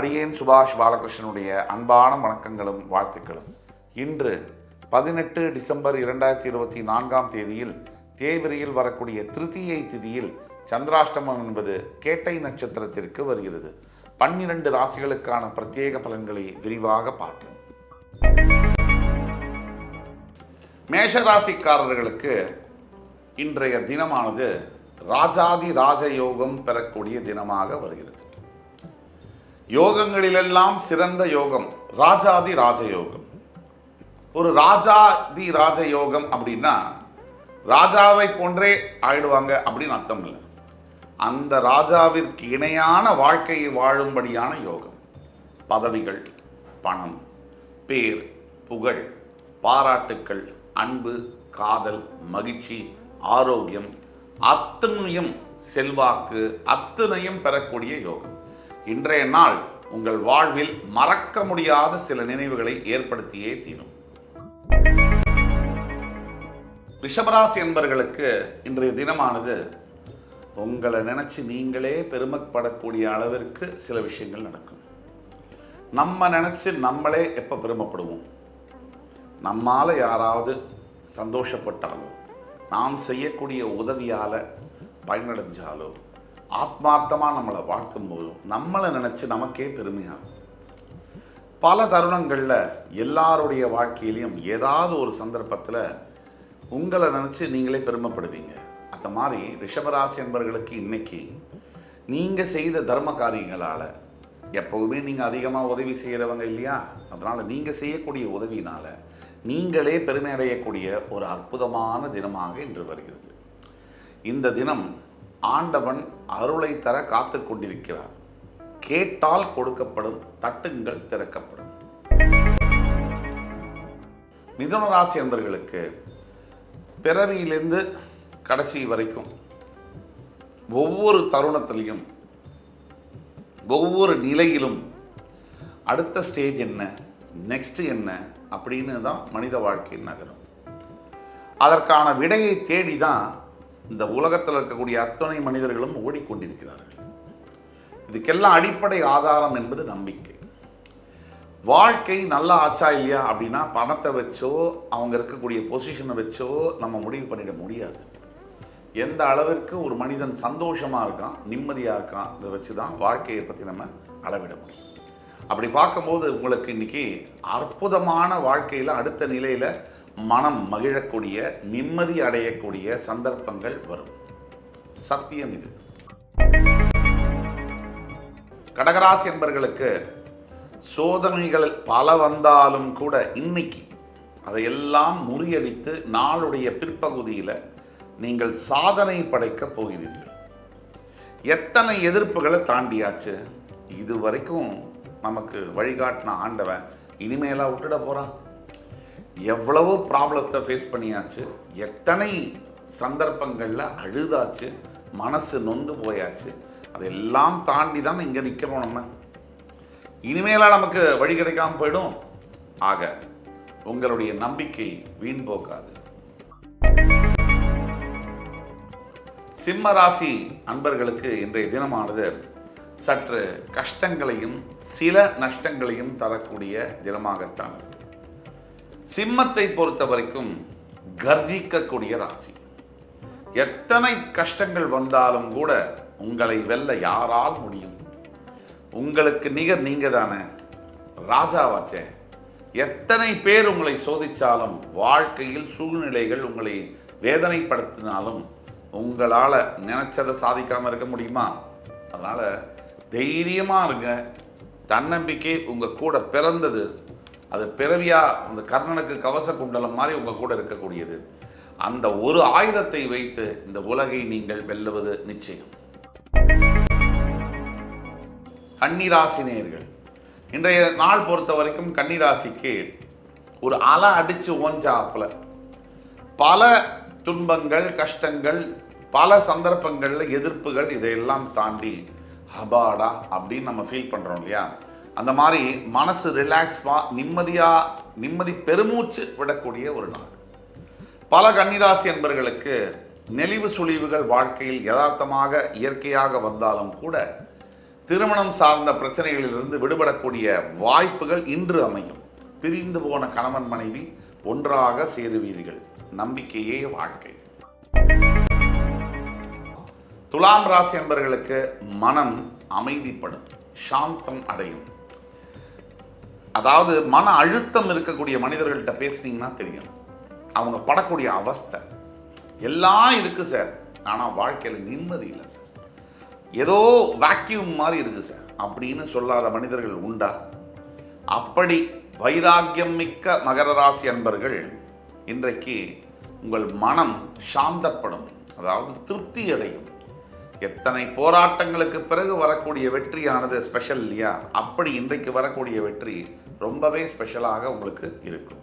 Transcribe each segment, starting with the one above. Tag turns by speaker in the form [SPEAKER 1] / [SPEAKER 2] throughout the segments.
[SPEAKER 1] அடியேன் சுபாஷ் பாலகிருஷ்ணனுடைய அன்பான வணக்கங்களும் வாழ்த்துக்களும். இன்று பதினெட்டு டிசம்பர் இரண்டாயிரத்தி இருபத்தி நான்காம் தேதியில் தேய்பிரையில் வரக்கூடிய திருத்தியை திதியில் சந்திராஷ்டமம் என்பது கேட்டை நட்சத்திரத்திற்கு வருகிறது. பன்னிரண்டு ராசிகளுக்கான பிரத்யேக பலன்களை விரிவாக பார்ப்போம். மேஷராசிக்காரர்களுக்கு இன்றைய தினமானது ராஜாதி ராஜயோகம் பெறக்கூடிய தினமாக வருகிறது. யோகங்களிலெல்லாம் சிறந்த யோகம் ராஜாதி ராஜயோகம். ஒரு ராஜாதி ராஜயோகம் அப்படின்னா ராஜாவை போன்றே ஆயிடுவாங்க அப்படின்னு அர்த்தம் இல்லை. அந்த ராஜாவிற்கு இணையான வாழ்க்கையை வாழும்படியான யோகம். பதவிகள் பணம் பேர் புகழ் பாராட்டுக்கள் அன்பு காதல் மகிழ்ச்சி ஆரோக்கியம் அத்தனையும் செல்வாக்கு அத்தனையும் பெறக்கூடிய யோகம். இன்றைய நாள் உங்கள் வாழ்வில் மறக்க முடியாத சில நினைவுகளை ஏற்படுத்தியே தீரும். ரிஷபராசி என்பர்களுக்கு இன்றைய தினமானது உங்களை நினைச்சு நீங்களே பெருமைப்படக்கூடிய அளவிற்கு சில விஷயங்கள் நடக்கும். நம்ம நினைச்சு நம்மளே எப்போ பெருமைப்படுவோம்? நம்மால் யாராவது சந்தோஷப்பட்டாலோ நாம் செய்யக்கூடிய உதவியால் பயனடைஞ்சாலோ ஆத்மார்த்தமாக நம்மளை வாழ்த்தும் போதும் நம்மளை நினச்சி நமக்கே பெருமையாகும். பல தருணங்களில் எல்லாருடைய வாழ்க்கையிலையும் ஏதாவது ஒரு சந்தர்ப்பத்தில் உங்களை நினச்சி நீங்களே பெருமைப்படுவீங்க. அந்த மாதிரி ரிஷபராசி என்பவர்களுக்கு இன்னைக்கு நீங்கள் செய்த தர்ம காரியங்களால் எப்போவுமே நீங்கள் அதிகமாக உதவி செய்கிறவங்க இல்லையா? அதனால் நீங்கள் செய்யக்கூடிய உதவினால் நீங்களே பெருமை அடையக்கூடிய ஒரு அற்புதமான தினமாக இன்று வருகிறது. இந்த தினம் ஆண்டவன் அருளை தர காத்து கொண்டிருக்கிறார். கேட்டால் கொடுக்கப்படும் தட்டுங்கள் திறக்கப்படும். மிதுன ராசி என்பவர்களுக்கு பிறவியிலிருந்து கடைசி வரைக்கும் ஒவ்வொரு தருணத்திலையும் ஒவ்வொரு நிலையிலும் அடுத்த ஸ்டேஜ் என்ன நெக்ஸ்ட் என்ன அப்படின்னு தான் மனித வாழ்க்கை நகரும். அதற்கான விடையை தேடி தான் இந்த உலகத்தில் இருக்கக்கூடிய அத்தனை மனிதர்களும் ஓடிக்கொண்டிருக்கிறார்கள். இதுக்கெல்லாம் அடிப்படை ஆதாரம் என்பது நம்பிக்கை. வாழ்க்கை நல்லா ஆச்சா இல்லையா அப்படின்னா பணத்தை வச்சோ அவங்க இருக்கக்கூடிய பொசிஷனை வச்சோ நம்ம முடிவு பண்ணிட முடியாது. எந்த அளவிற்கு ஒரு மனிதன் சந்தோஷமாக இருக்கான் நிம்மதியாக இருக்கான் இதை வச்சு தான் வாழ்க்கையை பற்றி நம்ம அளவிட முடியும். அப்படி பார்க்கும்போது உங்களுக்கு இன்னைக்கு அற்புதமான வாழ்க்கையில் அடுத்த நிலையில் மனம் மகிழக்கூடிய நிம்மதி அடையக்கூடிய சந்தர்ப்பங்கள் வரும். சத்தியம் இது. கடகராசி என்பர்களுக்கு சோதனைகள் பல வந்தாலும் கூட இன்னைக்கு அதையெல்லாம் முறியடித்து நாளுடைய பிற்பகுதியில் நீங்கள் சாதனை படைக்க போகிறீர்கள். எத்தனை எதிர்ப்புகளை தாண்டியாச்சு? இது வரைக்கும் நமக்கு வழிகாட்டின ஆண்டவன் இனிமேலா விட்டுட போகிறான் எவ்வளவு ப்ராப்ளத்தை ஃபேஸ் பண்ணியாச்சு. எத்தனை சந்தர்ப்பங்களில் அழுதாச்சு மனசு நொந்து போயாச்சு. அதெல்லாம் தாண்டி தான் இங்கே நிற்கிறோம் நம்ம. இனிமேலாக நமக்கு வழி கிடைக்காம போயிடும். ஆக உங்களுடைய நம்பிக்கை வீண் போக்காது சிம்ம ராசி அன்பர்களுக்கு இன்றைய தினமானது சற்று கஷ்டங்களையும் சில நஷ்டங்களையும் தரக்கூடிய தினமாகத்தான். இருக்கு. சிம்மத்தை பொறுத்த வரைக்கும் கர்ஜிக்கக்கூடிய ராசி. எத்தனை கஷ்டங்கள் வந்தாலும் கூட உங்களை வெல்ல யாரால் முடியும்? உங்களுக்கு நிகர் நீங்க தானே ராஜாவாச்சே. எத்தனை பேர் உங்களை சோதிச்சாலும் வாழ்க்கையில் சூழ்நிலைகள் உங்களை வேதனைப்படுத்தினாலும் உங்களால் நினைச்சதை சாதிக்காமல் இருக்க முடியுமா? அதனால் தைரியமாக இருங்க. தன்னம்பிக்கை உங்கள் கூட பிறந்தது அது பிறவியா அந்த கர்ணனுக்கு கவச குண்டலம் மாதிரி உங்கள் கூட இருக்கக்கூடியது. அந்த ஒரு ஆயுதத்தை வைத்து இந்த உலகை நீங்கள் வெல்லுவது நிச்சயம். கன்னிராசினியர்கள் இன்றைய நாள் பொறுத்த வரைக்கும் கன்னிராசிக்கு ஒரு அலை அடித்து ஓஞ்சாப்பில். பல துன்பங்கள் கஷ்டங்கள் பல சந்தர்ப்பங்களில் எதிர்ப்புகள் இதையெல்லாம் தாண்டி ஹபாடா அப்படின்னு நம்ம ஃபீல் பண்ணுறோம் இல்லையா? அந்த மாதிரி மனசு ரிலாக்ஸ்மா நிம்மதியாக நிம்மதி பெருமூச்சு விடக்கூடிய ஒரு நாள். பல கன்னிராசி என்பர்களுக்கு நெளிவு சுழிவுகள் வாழ்க்கையில் யதார்த்தமாக இயற்கையாக வந்தாலும் கூட திருமணம் சார்ந்த பிரச்சனைகளிலிருந்து விடுபடக்கூடிய வாய்ப்புகள் இன்று அமையும். பிரிந்து போன கணவன் மனைவி ஒன்றாக சேருவீர்கள். நம்பிக்கையே வாழ்க்கை. துலாம் ராசி என்பர்களுக்கு மனம் அமைதிப்படும் சாந்தம் அடையும். அதாவது மன அழுத்தம் இருக்கக்கூடிய மனிதர்கள்ட்ட பேசுனீங்கன்னா தெரியும். அவங்க படக்கூடிய அவஸ்தை. எல்லாம் இருக்குது சார் ஆனால் வாழ்க்கையில் நிம்மதி இல்லை சார் ஏதோ வேக்யூம் மாதிரி இருக்குது சார் அப்படின்னு சொல்லாத மனிதர்கள் உண்டா? அப்படி வைராக்கியம் மிக்க மகர ராசி அன்பர்கள் இன்றைக்கு உங்கள் மனம் சாந்தப்படும். அதாவது திருப்தி அடையும். எத்தனை போராட்டங்களுக்கு பிறகு வரக்கூடிய வெற்றியானது ஸ்பெஷல் இல்லையா அப்படி இன்றைக்கு வரக்கூடிய வெற்றி ரொம்பவே ஸ்பெஷலாக உங்களுக்கு இருக்கும்.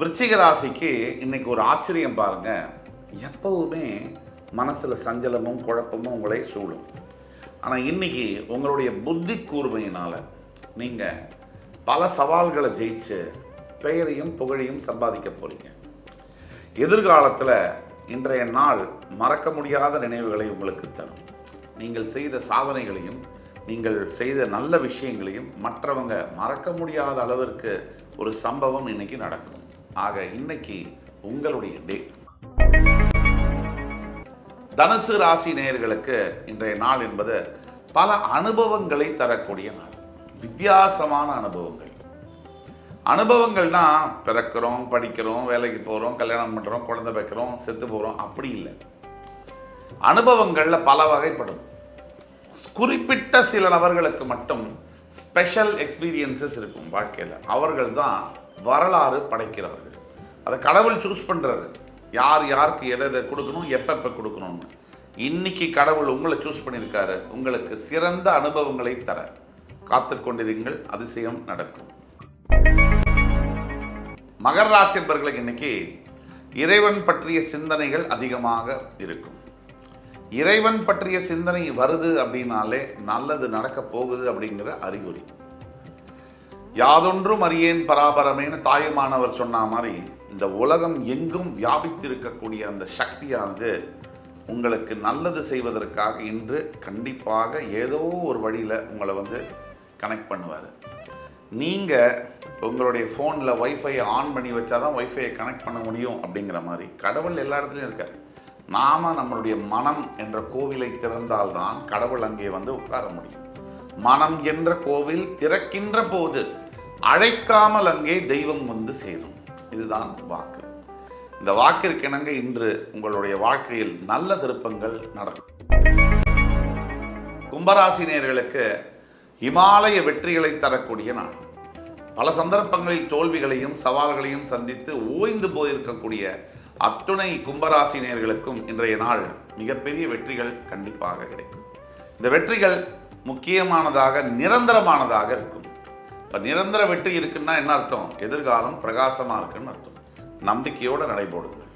[SPEAKER 1] விருச்சிக ராசிக்கு இன்னைக்கு ஒரு ஆச்சரியம் பாருங்க. எப்பவுமே மனசில் சஞ்சலமும் குழப்பமும் உங்களை சூழும் ஆனால் இன்னைக்கு உங்களுடைய புத்தி கூர்மையினால் நீங்கள் பல சவால்களை ஜெயிச்சு பெயரையும் புகழையும் சம்பாதிக்க போகிறீங்க எதிர்காலத்தில் இன்றைய நாள் மறக்க முடியாத நினைவுகளை உங்களுக்கு தரும். நீங்கள் செய்த சாதனைகளையும் நீங்கள் செய்த நல்ல விஷயங்களையும் மற்றவங்க மறக்க முடியாத அளவிற்கு ஒரு சம்பவம் இன்னைக்கு நடக்கும். ஆக இன்னைக்கு உங்களுடைய டே. தனுசு ராசி நேயர்களுக்கு இன்றைய நாள் என்பது பல அனுபவங்களை தரக்கூடிய நாள். வித்தியாசமான அனுபவங்கள். அனுபவங்கள்னா பிறக்கிறோம் படிக்கிறோம் வேலைக்கு போகிறோம் கல்யாணம் பண்ணுறோம் குழந்தை வைக்கிறோம் செத்து போகிறோம் அப்படி இல்லை. அனுபவங்களில் பல வகைப்படும். குறிப்பிட்ட சில நபர்களுக்கு மட்டும் ஸ்பெஷல் எக்ஸ்பீரியன்சஸ் இருக்கும் வாழ்க்கையில். அவர்கள் தான் வரலாறு படைக்கிறவர்கள். அதை கடவுள் சூஸ் பண்ணுறாரு யார் யாருக்கு எதை எதை கொடுக்கணும் எப்போ எப்போ கொடுக்கணும்னு. இன்னைக்கு கடவுள் உங்களை சூஸ் பண்ணியிருக்காரு. உங்களுக்கு சிறந்த அனுபவங்களை தர. காத்து கொண்டிருங்கள். அதிசயம் நடக்கும். மகர ராசி என்பர்களுக்கு இன்னைக்கு இறைவன் பற்றிய சிந்தனைகள் அதிகமாக இருக்கும். இறைவன் பற்றிய சிந்தனை வருது அப்படின்னாலே நல்லது நடக்க போகுது அப்படிங்கிற அறிகுறி. யாதொன்றும் அறியேன் பராபரமேன்னு தாயுமானவர் சொன்ன மாதிரி இந்த உலகம் எங்கும் வியாபித்திருக்கக்கூடிய அந்த சக்தியானது உங்களுக்கு நல்லது செய்வதற்காக இன்று கண்டிப்பாக ஏதோ ஒரு வழியில் உங்களை வந்து கனெக்ட் பண்ணுவார். நீங்கள் உங்களுடைய ஃபோனில் வைஃபையை ஆன் பண்ணி வச்சா தான் வைஃபையை கனெக்ட் பண்ண முடியும் அப்படிங்கிற மாதிரி. கடவுள் எல்லா இடத்துலையும் இருக்கார். நாம நம்மளுடைய மனம் என்ற கோவிலை திறந்தால்தான் கடவுள் அங்கே வந்து உட்கார முடியும். மனம் என்ற கோவில் திறக்கின்ற போது அழைக்காமல் அங்கே தெய்வம் வந்து சேரும். இதுதான் வாக்கு. இந்த வாக்கிற்கிணங்க இன்று உங்களுடைய வாழ்க்கையில் நல்ல திருப்பங்கள் நடக்கும். கும்பராசினியர்களுக்கு இமாலய வெற்றிகளை தரக்கூடிய நாள். பல சந்தர்ப்பங்களில் தோல்விகளையும் சவால்களையும் சந்தித்து ஓய்ந்து போயிருக்கக்கூடிய அத்துணை கும்பராசினியர்களுக்கும் இன்றைய நாள் மிகப்பெரிய வெற்றிகள் கண்டிப்பாக கிடைக்கும். இந்த வெற்றிகள் முக்கியமானதாக நிரந்தரமானதாக இருக்கும். இப்போ நிரந்தர வெற்றி இருக்குன்னா என்ன அர்த்தம்? எதிர்காலம் பிரகாசமாக இருக்குன்னு அர்த்தம். நம்பிக்கையோடு நடைபோடுங்கள்.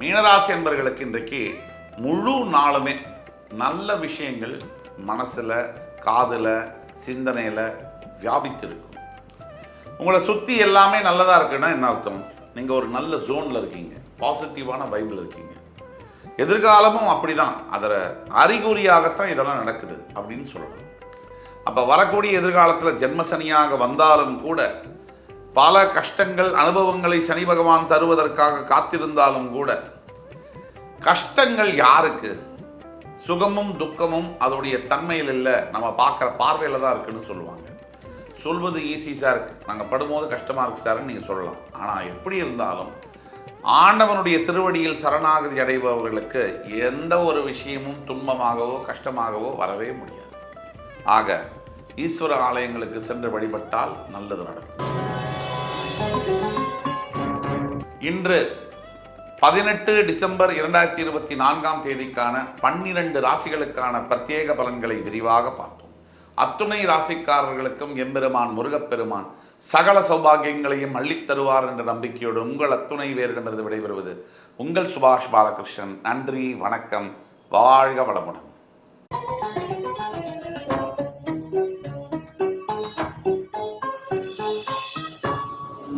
[SPEAKER 1] மீனராசி என்பர்களுக்கு இன்றைக்கு முழு நாளுமே நல்ல விஷயங்கள் மனசில் காதில் சிந்தனையில் வியாபித்திருக்கும். உங்களை சுற்றி எல்லாமே நல்லதாக இருக்குன்னா என்ன அர்த்தம்? நீங்கள் ஒரு நல்ல ஜோனில் இருக்கீங்க. பாசிட்டிவான வைபிள் இருக்கீங்க. எதிர்காலமும் அப்படிதான். அதில் அறிகுறியாகத்தான் இதெல்லாம் நடக்குது அப்படின்னு சொல்லணும். அப்போ வரக்கூடிய எதிர்காலத்தில் ஜென்மசனியாக வந்தாலும் கூட பல கஷ்டங்கள் அனுபவங்களை சனி பகவான் தருவதற்காக காத்திருந்தாலும் கூட கஷ்டங்கள் யாருக்கு? சுகமும் துக்கமும் அதோடைய தன்மையில் இல்லை. நம்ம பார்க்குற பார்வையில் தான் இருக்குன்னு சொல்லுவாங்க. சொல்வது ஈஸி சார் நாங்கள் படும்போது கஷ்டமாக இருக்கு சார்ன்னு நீங்கள் சொல்லலாம். ஆனால் எப்படி இருந்தாலும் ஆண்டவனுடைய திருவடியில் சரணாகதி அடைபவர்களுக்கு எந்த ஒரு விஷயமும் துன்பமாகவோ கஷ்டமாகவோ வரவே முடியாது. ஆக ஈஸ்வர ஆலயங்களுக்கு சென்று வழிபட்டால் நல்லது நடக்கும். இன்று பதினெட்டு டிசம்பர் இரண்டாயிரத்தி இருபத்தி நான்காம் தேதிக்கான பன்னிரண்டு ராசிகளுக்கான பிரத்யேக பலன்களை விரிவாக பார்த்தோம். அத்துணை ராசிக்காரர்களுக்கும் எம்பெருமான் முருகப்பெருமான் சகல சௌபாகியங்களையும் அள்ளித்தருவார் என்ற நம்பிக்கையோடு உங்கள் அத்துணை வேரிடமிருந்து விடைபெறுவது உங்கள் சுபாஷ் பாலகிருஷ்ணன். நன்றி வணக்கம் வாழ்க வளமுடன்.